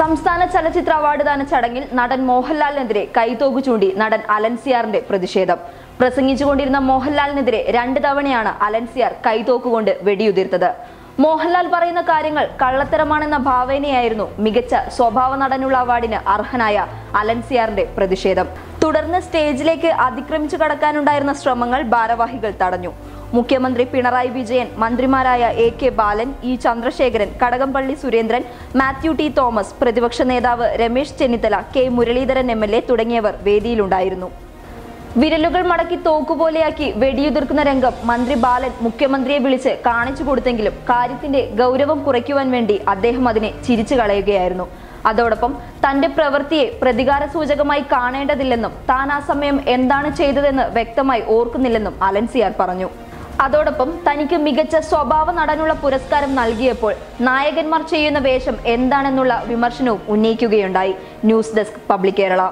സംസ്ഥാന ചലച്ചിത്ര അവാർഡ് ദാന ചടങ്ങിൽ നടൻ മോഹൻലാലിനെതിരെ കൈതോകു ചൂണ്ടി നടൻ അലൻസിയാറിന്റെ പ്രതിഷേധം. പ്രസംഗിച്ചുകൊണ്ടിരുന്ന മോഹൻലാലിനെതിരെ രണ്ട് തവണയാണ് അലൻസിയാർ കൈതോക്കുകൊണ്ട് വെടിയുതിർത്തത്. മോഹൻലാൽ പറയുന്ന കാര്യങ്ങൾ കള്ളത്തരമാണെന്ന ഭാവനയായിരുന്നു മികച്ച സ്വഭാവ നടനുള്ള അവാർഡിന് അർഹനായ അലൻസിയാറിന്റെ പ്രതിഷേധം. തുടർന്ന് സ്റ്റേജിലേക്ക് അതിക്രമിച്ചു കടക്കാനുണ്ടായിരുന്ന ശ്രമങ്ങൾ ഭാരവാഹികൾ തടഞ്ഞു. മുഖ്യമന്ത്രി പിണറായി വിജയൻ മന്ത്രിമാരായ A K Balan E Chandrasekharan Kadakampally Surendran Mathew T Thomas പ്രതിപക്ഷ നേതാവ് Ramesh Chennithala K Muraleedharan M L A തുടങ്ങിയവർ വേദിയിലുണ്ടായിരുന്നു. വിരലുകൾ മടക്കി തോക്കുപോലെയാക്കി വെടിയുതിർക്കുന്ന രംഗം മന്ത്രി ബാലൻ മുഖ്യമന്ത്രിയെ വിളിച്ച് കാണിച്ചു കൊടുത്തെങ്കിലും കാര്യത്തിന്റെ ഗൗരവം കുറയ്ക്കുവാൻ വേണ്ടി അദ്ദേഹം അതിനെ ചിരിച്ചു കളയുകയായിരുന്നു. അതോടൊപ്പം തന്റെ പ്രവൃത്തിയെ പ്രതികാര സൂചകമായി കാണേണ്ടതില്ലെന്നും താൻ ആ സമയം എന്താണ് ചെയ്തതെന്ന് വ്യക്തമായി ഓർക്കുന്നില്ലെന്നും അലൻസിയാർ പറഞ്ഞു. അതോടൊപ്പം തനിക്ക് മികച്ച സ്വഭാവ നടനുള്ള പുരസ്കാരം നൽകിയപ്പോൾ നായകന്മാർ ചെയ്യുന്ന വേഷം എന്താണെന്നുള്ള വിമർശനവും ഉന്നയിക്കുകയുണ്ടായി. News desk public Kerala.